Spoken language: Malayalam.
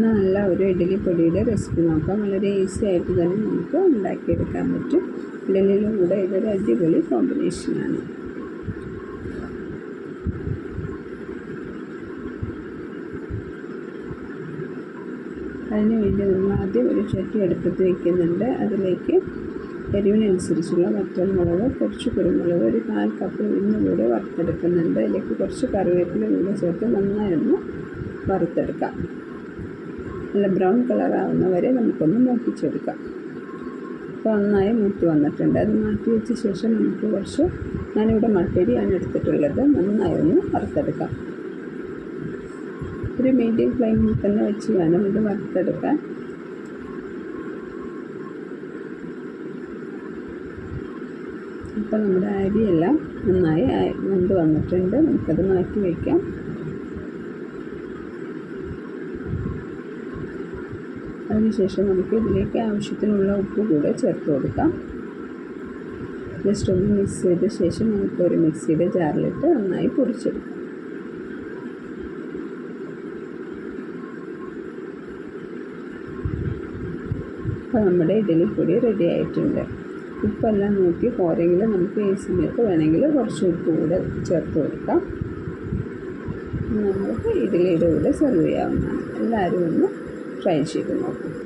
നല്ല ഒരു ഇഡ്ഡലി പൊടിയുടെ റെസിപ്പി നോക്കാം. വളരെ ഈസി ആയിട്ട് തന്നെ നമുക്ക് ഉണ്ടാക്കിയെടുക്കാൻ പറ്റും. ഇഡലിയുടെ കൂടെ ഇതൊരു അടിപൊളി കോമ്പിനേഷനാണ് അതിന് വേണ്ടി നമ്മൾ ആദ്യം ഒരു ചട്ടി അടുപ്പത്ത് വയ്ക്കുന്നുണ്ട് അതിലേക്ക് എരിവിനനുസരിച്ചുള്ള വറ്റൽമുളക് കുറച്ച് കുരുമുളക് ഒരു കാൽ കപ്പ് ഇന്ന് കൂടെ വറുത്തെടുക്കുന്നുണ്ട്. അതിലേക്ക് കുറച്ച് കറിവേപ്പില കൂടെ ചേർത്ത് നന്നായി ഒന്ന് വറുത്തെടുക്കാം. നല്ല ബ്രൗൺ കളറാവുന്ന വരെ നമുക്കൊന്ന് മൂപ്പിച്ചെടുക്കാം. അപ്പോൾ നന്നായി മൂത്ത് വന്നിട്ടുണ്ട്. അത് മാറ്റി വെച്ച ശേഷം നമുക്ക് കുറച്ച് ഞാനിവിടെ മട്ടരിയാണ് എടുത്തിട്ടുള്ളത്. നന്നായി ഒന്ന് വറുത്തെടുക്കാം. ഒരു മീഡിയം ഫ്ലെയിമിൽ തന്നെ വെച്ച് വേണം ഇത് വറുത്തെടുക്കാൻ. അപ്പോൾ നമ്മുടെ അരിയെല്ലാം നന്നായി വെന്ത് വന്നിട്ടുണ്ട്. നമുക്കത് മാറ്റി വയ്ക്കാം അതിനുശേഷം നമുക്ക് ഇതിലേക്ക് ആവശ്യത്തിനുള്ള ഉപ്പ് കൂടെ ചേർത്ത് കൊടുക്കാം. ജസ്റ്റ് ഒന്ന് മിക്സ് ചെയ്ത ശേഷം നമുക്ക് ഒരു മിക്സിയുടെ ജാറിലിട്ട് നന്നായി പൊടിച്ചെടുക്കാം. അപ്പോൾ നമ്മുടെ ഇഡലിപ്പൊടി റെഡി ആയിട്ടുണ്ട്. ഉപ്പെല്ലാം നോക്കി പോരെങ്കിൽ നമുക്ക് ഈ സമയത്ത് വേണമെങ്കിൽ കുറച്ച് ഉപ്പ് കൂടെ ചേർത്ത് കൊടുക്കാം. നമുക്ക് ഇഡലിയുടെ കൂടെ സെർവ് ചെയ്യാവുന്നതാണ്. എല്ലാവരും ഒന്ന് ട്രൈ ചെയ്ത് നോക്കും